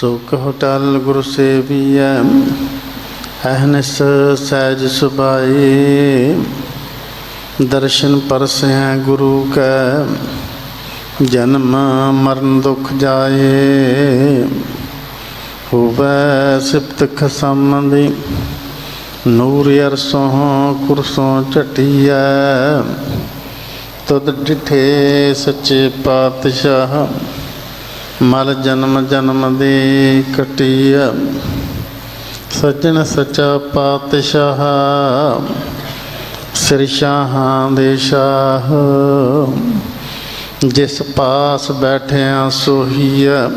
ਸੁਖ ਕਹੋ ਟਲ ਗੁਰੂ ਸੇਵੀਐ, ਅਹਨਿਸ ਸਹਿਜ ਸੁਭਾਈ। ਦਰਸ਼ਨ ਪਰਸੈ ਗੁਰੂ ਕੈ, ਜਨਮ ਮਰਨ ਦੁਖ ਜਾਏ। ਹੋਵੈ ਸਿਫਤ ਖਸਮਦੀ, ਨੂਰ ਅਰਸੋਂ ਕੁਰਸੋਂ ਝਟੀਐ। ਤੁਧ ਡਿਠੇ ਸੱਚੇ ਪਾਤਸ਼ਾਹ ਮਲ ਜਨਮ ਜਨਮ ਦੀ ਕਟੀਐ ਸੱਜਣ ਸੱਚਾ ਪਾਤਸ਼ਾਹ, ਸ੍ਰੀ ਸ਼ਾਹਾਂ ਦੇ ਸ਼ਾਹ। ਜਿਸ ਪਾਸ ਬੈਠਿਆ ਸੋਹੀਆ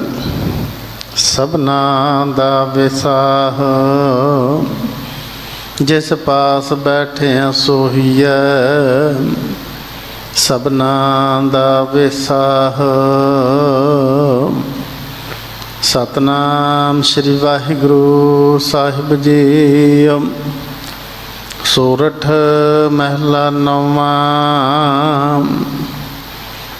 ਸਭਨਾ ਦਾ ਵਿਸਾਹ। ਜਿਸ ਪਾਸ ਬੈਠਿਆ ਸੋਹੀਆ ਸਭਨਾ ਦਾ ਵਿਸਾਹ। ਸਤਨਾਮ ਸ੍ਰੀ ਵਾਹਿਗੁਰੂ ਸਾਹਿਬ ਜੀ ਸੋਰਠ ਮਹਿਲਾ ਨੌਵਾਂ।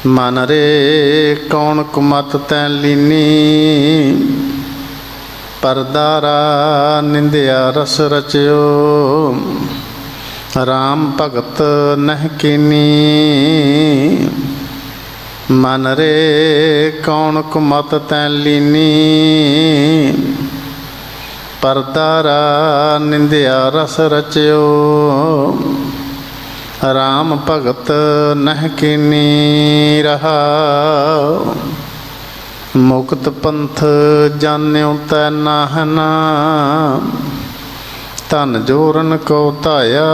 ਮਨ ਰੇ ਕੌਣ ਕੁਮਤ ਤੈ ਲੀਨੀ। ਪਰਦਾਰਾ ਨਿੰਦਿਆ ਰਸ ਰਚਿਓ। ਰਾਮ ਭਗਤ ਨਹਿ ਕੀਨੀ। ਮਨ ਰੇ ਕੌਣ ਕੁਮਤ ਤੈ ਲੀਨੀ? ਪਰਦਾਰਾ ਨਿੰਦਿਆ ਰਸ ਰਚਿਓ। ਰਾਮ ਭਗਤ ਨਹਿ ਕੀਨੀ ਰਹਾ ਮੁਕਤ ਪੰਥ ਜਾਣਿਓ ਤੈ ਨਾਹਨਾ ਧਨ ਜੋਰਨ ਕੋ ਧਾਇਆ।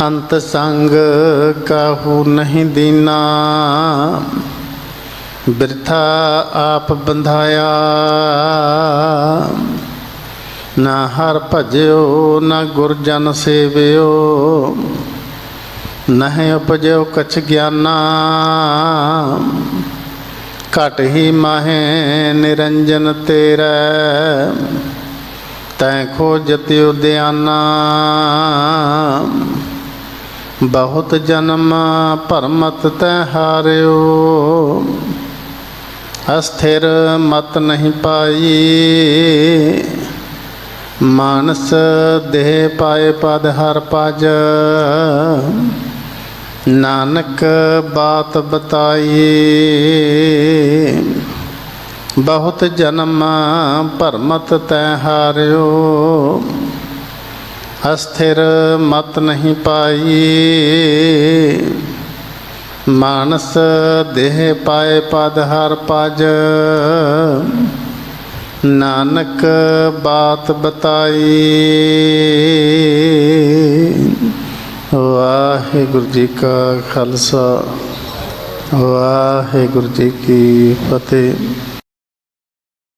ਅੰਤ ਸੰਗ ਕਾਹੂ ਨਹੀਂ ਦੀਨਾ। ਬਿਰਥਾ ਆਪ ਬੰਧਾਇਆ। ਨਾ ਹਰ ਭਜਿਓ, ਨਾ ਗੁਰ ਜਨ ਸੇਵਿਓ। ਨਹਿ ਉਪਜਿਓ ਕਛ ਗਿਆਨਾ। ਘਟ ਹੀ ਮਾਹੇ ਨਿਰੰਜਨ ਤੇਰਾ। ਤੈ ਖੋਜਤ ਉਦਿਆਨਾ ਬਹੁਤ ਜਨਮ ਭਰਮਤ ਤੈ ਹਾਰਿਓ। ਅਸਥਿਰ ਮਤ ਨਹੀਂ ਪਾਈ। ਮਾਨਸ ਦੇਹ ਪਾਏ ਪਦ ਹਰ ਪਜ ਨਾਨਕ ਬਾਤ ਬਤਾਈ। ਬਹੁਤ ਜਨਮ ਭਰਮਤ ਤੈ ਹਾਰਿਓ। ਅਸਥਿਰ ਮਤ ਨਹੀਂ ਪਾਈ। ਮਾਨਸ ਦੇਹ ਪਾਏ ਪਦ ਹਰ ਪਜ ਨਾਨਕ ਬਾਤ ਬਤਾਈ। ਵਾਹਿਗੁਰੂ ਜੀ ਕਾ ਖਾਲਸਾ। ਵਾਹਿਗੁਰੂ ਜੀ ਕੀ ਫਤਿਹ।